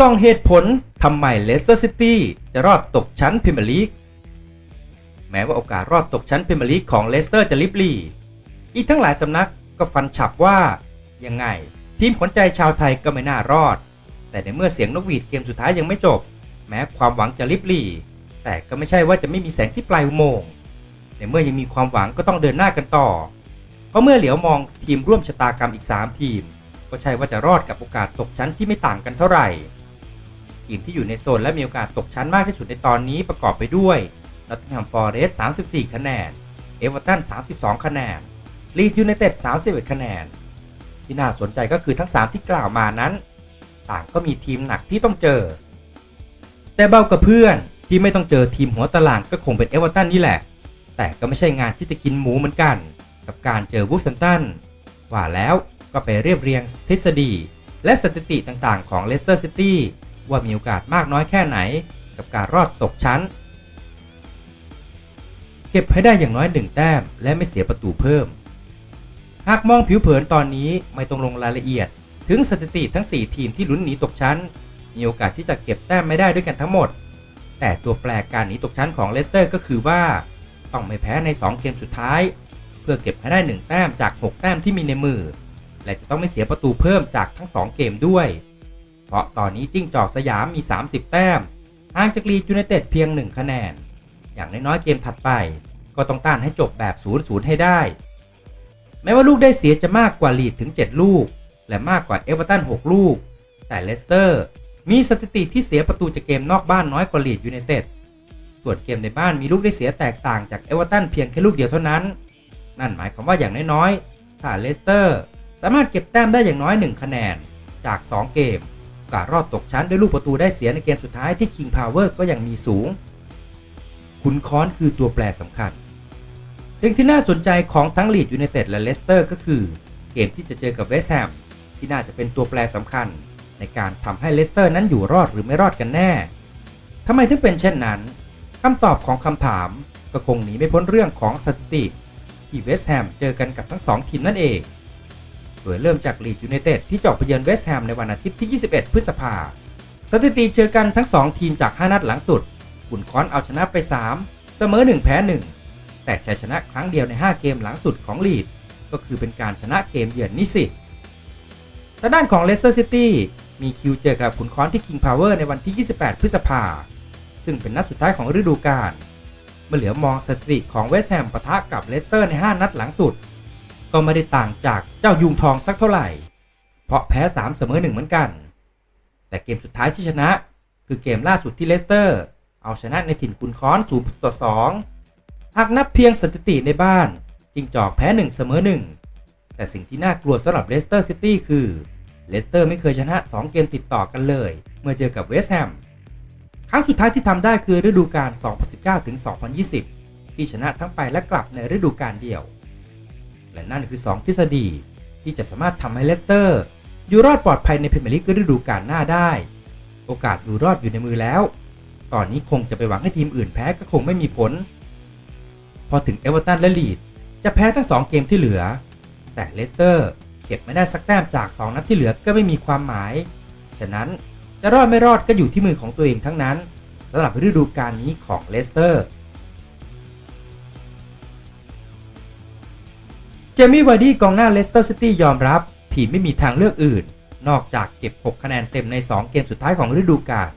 ส่องเหตุผลทำไมเลสเตอร์ซิตี้จะรอดตกชั้นพรีเมียร์ลีก แม้ว่าโอกาสรอดตกชั้นพรีเมียร์ลีกของเลสเตอร์จะลิบลีอีกทั้งหลายสำนักก็ฟันฉับว่า ยังไง ทีมขวัญใจชาวไทยก็ไม่น่ารอด แต่ในเมื่อเสียงนกหวีดเกมสุดท้ายยังไม่จบ แม้ความหวังจะลิบลีแต่ก็ไม่ใช่ว่าจะไม่มีแสงที่ปลายอุโมงค์ในเมื่อยังมีความหวังก็ต้องเดินหน้ากันต่อ เพราะเมื่อเหลียวมองทีมร่วมชะตากรรมอีก 3 ทีม ก็ใช่ว่าจะรอดกับโอกาสตกชั้นที่ไม่ต่างกันเท่าไหร่ ทีมที่อยู่ในโซนและมีโอกาสตกชั้นมากที่สุดในตอนนี้ประกอบไปด้วยนอตติงแฮมฟอร์เรสต์34 คะแนน เอเวอร์ตัน 32 คะแนน ลีดยูไนเต็ด 31 คะแนน ที่น่าสนใจก็คือทั้ง 3 ที่กล่าวมานั้น ต่างก็มีทีมหนักที่ต้องเจอ แต่เบากับเพื่อนที่ไม่ต้องเจอทีมหัวตารางก็คงเป็นเอเวอร์ตันนี่แหละ แต่ก็ไม่ใช่งานที่จะกินหมูเหมือนกัน กับการเจอวูฟแฮมป์ตันว่าแล้วก็ไปเรียบเรียงทฤษฎี และสถิติต่างๆของเลสเตอร์ซิตี้ ว่ามีโอกาสมากน้อยแค่ไหน กับการรอดตกชั้น เก็บให้ได้อย่างน้อยหนึ่งแต้ม และไม่เสียประตูเพิ่ม หากมองผิวเผินตอนนี้ไม่ต้องลงรายละเอียด ถึงสถิติทั้ง 4 ทีมที่ลุ้นหนีตกชั้น มีโอกาสที่จะเก็บแต้มไม่ได้ด้วยกันทั้งหมด แต่ตัวแปรการหนีตกชั้นของเลสเตอร์ก็คือว่า ต้องไม่แพ้ใน 2 เกมสุดท้าย เพื่อเก็บให้ได้ 1 แต้มจาก 6 แต้มที่มีในมือและจะต้องไม่เสียประตูเพิ่มจากทั้ง 2 เกมด้วย เพราะตอนนี้จิ้งจอกสยามมี 30 แต้มห่างจากลีดยูไนเต็ดเพียง 1 คะแนน อย่างน้อยๆเกมถัดไป ก็ต้องต้านให้จบแบบ0-0ให้ได้ แม้ว่าลูกได้เสียจะมากกว่าลีดถึง 7 ลูก และมากกว่าเอเวอร์ตัน6ลูก แต่เลสเตอร์มีสถิติที่เสียประตูจากเกมนอกบ้านน้อยกว่าลีดยูไนเต็ดส่วนเกมในบ้านมีลูกได้เสียแตกต่างจากเอเวอร์ตันเพียงแค่ลูกเดียวเท่านั้น นั่นหมายความว่าอย่างน้อยๆถ้าเลสเตอร์สามารถเก็บแต้มได้อย่างน้อย 1 คะแนนจาก 2 เกม กาสรอดตกชั้นด้วยลูกประตูได้เสียในเกมสุดท้ายที่ King Power ก็ยังมีสูง ขุนค้อนคือตัวแปรสำคัญ สิ่งที่น่าสนใจของทั้งลีดยูไนเต็ดและเลสเตอร์ก็คือ เกมที่จะเจอกับเวสแฮมที่น่าจะเป็นตัวแปรสำคัญ ในการทำให้เลสเตอร์นั้นอยู่รอดหรือไม่รอดกันแน่ทำไมถึงเป็นเช่นนั้นคำตอบของคำถามก็คงหนีไม่พ้นเรื่องของสถิติที่เวสแฮมเจอกันกับทั้ง2ทีมนั่นเอง โดยเริ่มจากลีดยูไนเต็ดที่จะออกไปเยือนเวสต์แฮมในวันอาทิตย์ที่ 21 พฤษภาสถิติเจอกันทั้ง 2 ทีมจาก 5 นัดหลังสุดขุนค้อนเอาชนะไป 3 เสมอ 1 แพ้ 1 แต่ชัยชนะครั้งเดียวใน 5 เกมหลังสุดของลีด ก็คือเป็นการชนะเกมเยือนนี่สิทางด้านของเลสเตอร์ซิตี้มีคิวเจอกับขุนค้อนที่ King Power ในวันที่ 28 พฤษภา ซึ่งเป็นนัดสุดท้ายของฤดูกาล เมื่อเหลือมองสถิติของเวสต์แฮมปะทะกับเลสเตอร์ใน 5 นัดหลังสุด ก็ไม่ได้ต่างจากเจ้ายุงทองสักเท่าไหร่ เพราะแพ้3เสมอ1เหมือนกัน แต่เกมสุดท้ายที่ชนะ คือเกมล่าสุดที่เลสเตอร์ เอาชนะในถิ่นคุณค้อน0ต่อ2หากนับเพียงสถิติในบ้านจิงจอกแพ้1เสมอ1แต่สิ่งที่น่ากลัวสำหรับเลสเตอร์ซิตี้คือเลสเตอร์ไม่เคยชนะ 2 เกมติดต่อกันเลย เมื่อเจอกับเวสต์แฮมครั้งสุดท้ายที่ทำได้คือฤดูกาล 2019-2020 ที่ชนะทั้งไปและกลับในฤดูกาลเดียว และนั่นคือ 2 ทฤษฎี ที่จะสามารถทำให้เลสเตอร์ อยู่รอดปลอดภัยในพรีเมียร์ลีกฤดูกาลหน้าได้ โอกาสอยู่รอดอยู่ในมือแล้ว ตอนนี้คงจะไปหวังให้ทีมอื่นแพ้ก็คงไม่มีผล พอถึงเอเวอร์ตันและลีดจะแพ้ทั้ง 2 เกมที่เหลือ แต่เลสเตอร์เก็บไม่ได้สักแต้มจาก 2 นัดที่เหลือก็ไม่มีความหมาย ฉะนั้นจะรอดไม่รอดก็อยู่ที่มือของตัวเองทั้งนั้นสำหรับฤดูกาลนี้ของเลสเตอร์ เจมี่วาร์ดี้กองหน้าเลสเตอร์ซิตี้ยอมรับ ทีมไม่มีทางเลือกอื่น นอกจากเก็บ 6 คะแนนเต็มใน 2 เกมสุดท้ายของฤดูกาล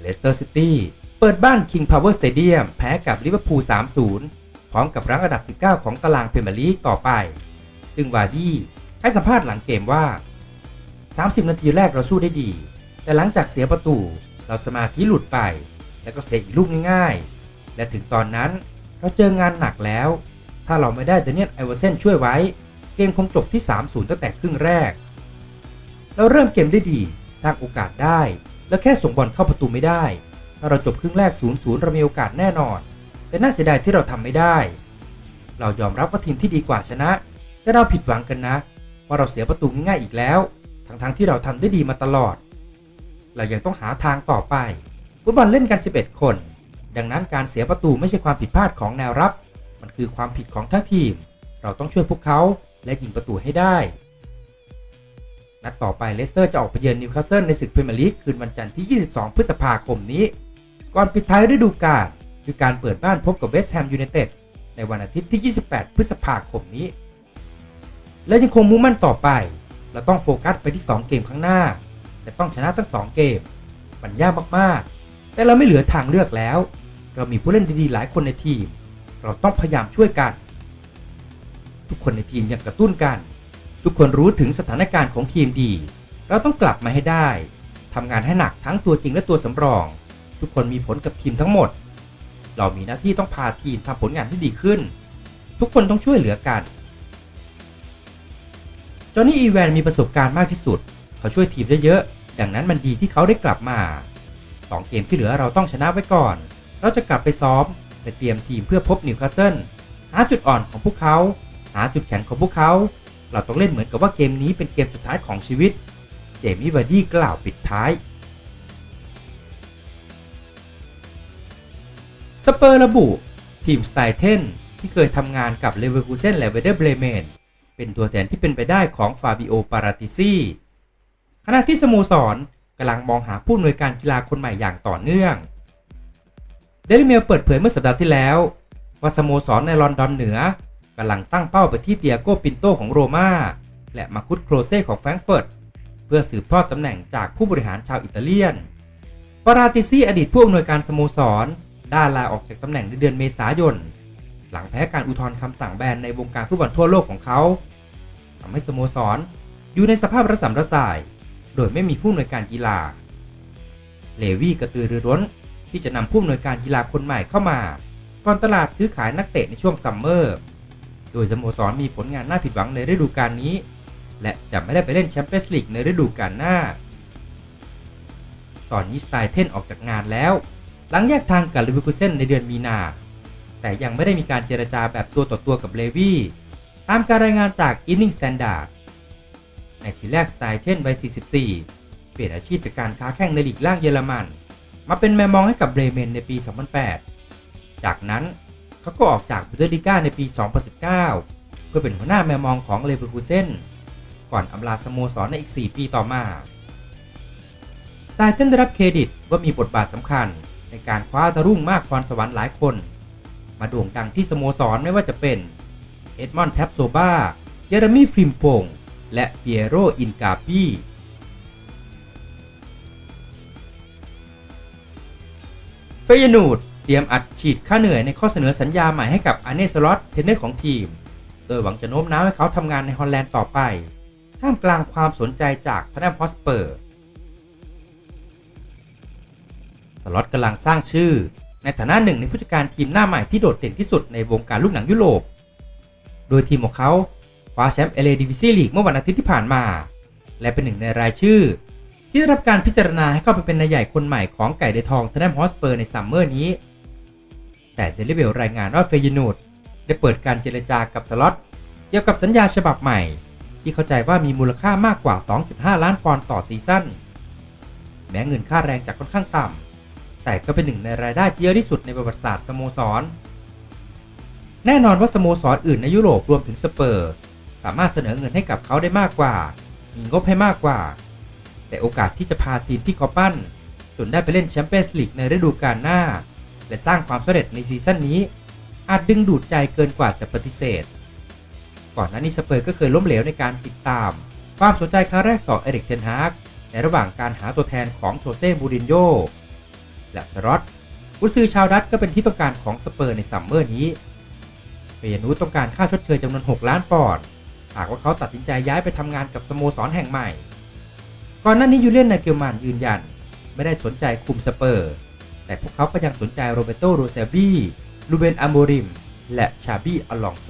เลสเตอร์ซิตี้เปิดบ้าน King Power Stadium แพ้กับลิเวอร์พูล 3-0 พร้อมกับรั้งอันดับ 19 ของตารางพรีเมียร์ลีกต่อไป ซึ่งวาร์ดี้ให้สัมภาษณ์หลังเกมว่า 30 นาทีแรกเราสู้ได้ดี แต่หลังจากเสียประตูเราสมาธิหลุดไป แล้วก็เสียอีกลูกง่าย ๆ และถึงตอนนั้นเราเจองานหนักแล้ว ถ้าเราไม่ได้เดนเนียลไอเวอร์เซนช่วยไว้ เกมคงจบที่ 3-0 ตั้งแต่ครึ่งแรก เราเริ่มเกมได้ดี สร้างโอกาสได้ แล้วแค่ส่งบอลเข้าประตูไม่ได้ ถ้าเราจบครึ่งแรก 0-0 เรามีโอกาสแน่นอน แต่น่าเสียดายที่เราทำไม่ได้ เรายอมรับว่าทีมที่ดีกว่าชนะ แต่เราผิดหวังกันนะ ว่าเราเสียประตูง่ายๆอีกแล้ว ทั้งๆที่เราทำได้ดีมาตลอด เรายังต้องหาทางต่อไป ฟุตบอลเล่นกัน 11 คน ดังนั้นการเสียประตูไม่ใช่ความผิดพลาดของแนวรับ มันคือความผิดของทั้งทีม เราต้องช่วยพวกเขาและยิงประตูให้ได้ นัดต่อไปเลสเตอร์จะออกไปเยือนนิวคาสเซิลในศึกพรีเมียร์ลีกคืนวันจันทร์ที่ 22 พฤษภาคมนี้ ก่อนปิดท้ายฤดูกาลด้วยการเปิดบ้านพบกับเวสต์แฮมยูไนเต็ดในวันอาทิตย์ที่ 28 พฤษภาคมนี้ และยังคงมุ่งมั่นต่อไป เราต้องโฟกัสไปที่ 2 เกมข้างหน้า แต่ต้องชนะทั้ง 2 เกม มันยากมาก ๆ แต่เราไม่เหลือทางเลือกแล้ว เรามีผู้เล่นดี ๆ หลายคนในทีม เราต้องพยายามช่วยกัน ทุกคนในทีมยังกระตุ้นกัน ทุกคนรู้ถึงสถานการณ์ของทีมดี เราต้องกลับมาให้ได้ทำงานให้หนักทั้งตัวจริงและตัวสำรอง ทุกคนมีผลกับทีมทั้งหมด เรามีหน้าที่ต้องพาทีมทำผลงานที่ดีขึ้น ทุกคนต้องช่วยเหลือกันจอห์นนี่อีแวนมีประสบการณ์มากที่สุด เขาช่วยทีมได้เยอะ ดังนั้นมันดีที่เขาได้กลับมา 2 เกมที่เหลือเราต้องชนะไว้ก่อน เราจะกลับไปซ้อม และเตรียมทีมเพื่อพบนิวคาสเซิลหาจุดอ่อนของพวกเขา หาจุดแข็งของพวกเขา เราต้องเล่นเหมือนกับว่าเกมนี้เป็นเกมสุดท้ายของชีวิต เจมี่วาร์ดี้กล่าวปิดท้าย สเปอร์ระบุ ทีมสไตเทนที่เคยทำงานกับเลเวอร์คูเซนและเวเดอร์เบรเมนเป็นตัวแทนที่เป็นไปได้ของฟาบิโอ ปาราติซีขณะที่สโมสรกำลังมองหาผู้อำนวยการกีฬาคนใหม่อย่างต่อเนื่อง เดลิเมลเปิดเผยเมื่อสัปดาห์ที่แล้ว ว่าสโมสรในลอนดอนเหนือกำลังตั้งเป้าไปที่เตียโกปินโตของโรมาและมาคุดโครเซ่ของแฟรงก์เฟิร์ตเพื่อสืบทอดตำแหน่งจากผู้บริหารชาวอิตาเลียนปาราติซีอดีตผู้อำนวยการสโมสรได้ลาออกจากตำแหน่งในเดือนเมษายน หลังแพ้การอุทธรณ์คำสั่งแบนในวงการฟุตบอลทั่วโลกของเขาทำให้สโมสรอยู่ในสภาพระสำระสาย โดยไม่มีผู้อำนวยการกีฬา เลวี่กระตือรือร้น ที่จะนำผู้อำนวยการกีฬาคนใหม่เข้ามาก่อนตลาดซื้อขายนักเตะในช่วงซัมเมอร์ โดยสโมสรมีผลงานน่าผิดหวังในฤดูกาลนี้ และจะไม่ได้ไปเล่นแชมเปี้ยนส์ลีกในฤดูกาลหน้า ตอนนี้สไตล์เทนออกจากงานแล้ว หลังแยกทางกับลิเวอร์พูลเซนในเดือนมีนา แต่ยังไม่ได้มีการเจรจาแบบตัวต่อตัวกับเลวี่ตามการรายงานจาก Evening Standard ในทีแรกสไตล์เช่นวัย44 เปลี่ยนอาชีพจากการค้าแข่งในลีกล่างเยอรมัน มาเป็นแมมมองให้กับเบรเมนในปี 2008 จากนั้นเขาก็ออกจากบูเดลิก้าในปี 2019 เพื่อเป็นหัวหน้าแมมมองของเลเวอร์คูเซนก่อนอำลาสโมสรในอีก 4 ปีต่อมาสไตเทนได้รับเครดิตว่ามีบทบาทสำคัญในการคว้าดารุ่งมากพรสวรรค์หลายคน มาโด่งดังที่สโมสรไม่ว่าจะเป็นเอ็ดมอนด์แท็บโซบาเยเรมีฟิมโปงและเปียโรอินกาปี เฟยนูดเตรียมอัดฉีดค่าเหนื่อยในข้อเสนอสัญญาใหม่ให้กับอาเนสลอตเทรนเนอร์ของทีม โดยหวังจะโน้มน้าวให้เขาทำงานในฮอลแลนด์ต่อไปท่ามกลางความสนใจจากทนแนมฮอสเปอร์สล็อตกำลังสร้างชื่อ ในฐานะหนึ่งในผู้จัดการทีมหน้าใหม่ที่โดดเด่นที่สุดในวงการลูกหนังยุโรป โดยทีมของเขาคว้าแชมป์เอเลดิวิซีลีกเมื่อวันอาทิตย์ที่ผ่านมา และเป็นหนึ่งในรายชื่อ ที่ได้รับการพิจารณาให้เข้าไปเป็นนายใหญ่คนใหม่ของไก่เดทองเทนแนมฮอสเปอร์ในซัมเมอร์นี้ แต่เดลิเวลรายงานว่าเฟยนูดได้เปิดการเจรจากับสล็อตเกี่ยวกับสัญญาฉบับใหม่ ที่เข้าใจว่ามีมูลค่ามากกว่า 2.5 ล้านปอนด์ต่อซีซั่นแม้เงินค่าแรงจะค่อนข้างต่ำ แต่ก็เป็นหนึ่งในรายได้ที่เยอะที่สุดในประวัติศาสตร์สโมสร แน่นอนว่าสโมสรอื่นในยุโรปรวมถึงสเปอร์ สามารถเสนอเงินให้กับเขาได้มากกว่า มีงบให้มากกว่า แต่โอกาสที่จะพาทีมที่เขาปั้น จนได้ไปเล่นแชมเปี้ยนส์ลีกในฤดูกาลหน้า และสร้างความสำเร็จในซีซั่นนี้ อาจดึงดูดใจเกินกว่าจะปฏิเสธ ก่อนหน้านี้สเปอร์ก็เคยล้มเหลวในการติดตาม ความสนใจครั้งแรกต่อเอริกเทนฮากในระหว่างการหาตัวแทนของโชเซ่มูรินโญ่และสรอตกุซือชาวดัตก็เป็นที่ต้องการของสเปอร์ในซัมเมอร์นี้เปียนูต้องการค่าชดเชยจำนวน 6 ล้านปอนด์หากว่าเขาตัดสินใจย้ายไปทำงานกับสโมสรแห่งใหม่ ก่อนหน้านี้ยูเลียนนาเกลมานยืนยัน ไม่ได้สนใจคุมสเปอร์ แต่พวกเขาก็ยังสนใจโรเบโตโรเซบีลูเบนอาโมริม และชาบีอลองโซ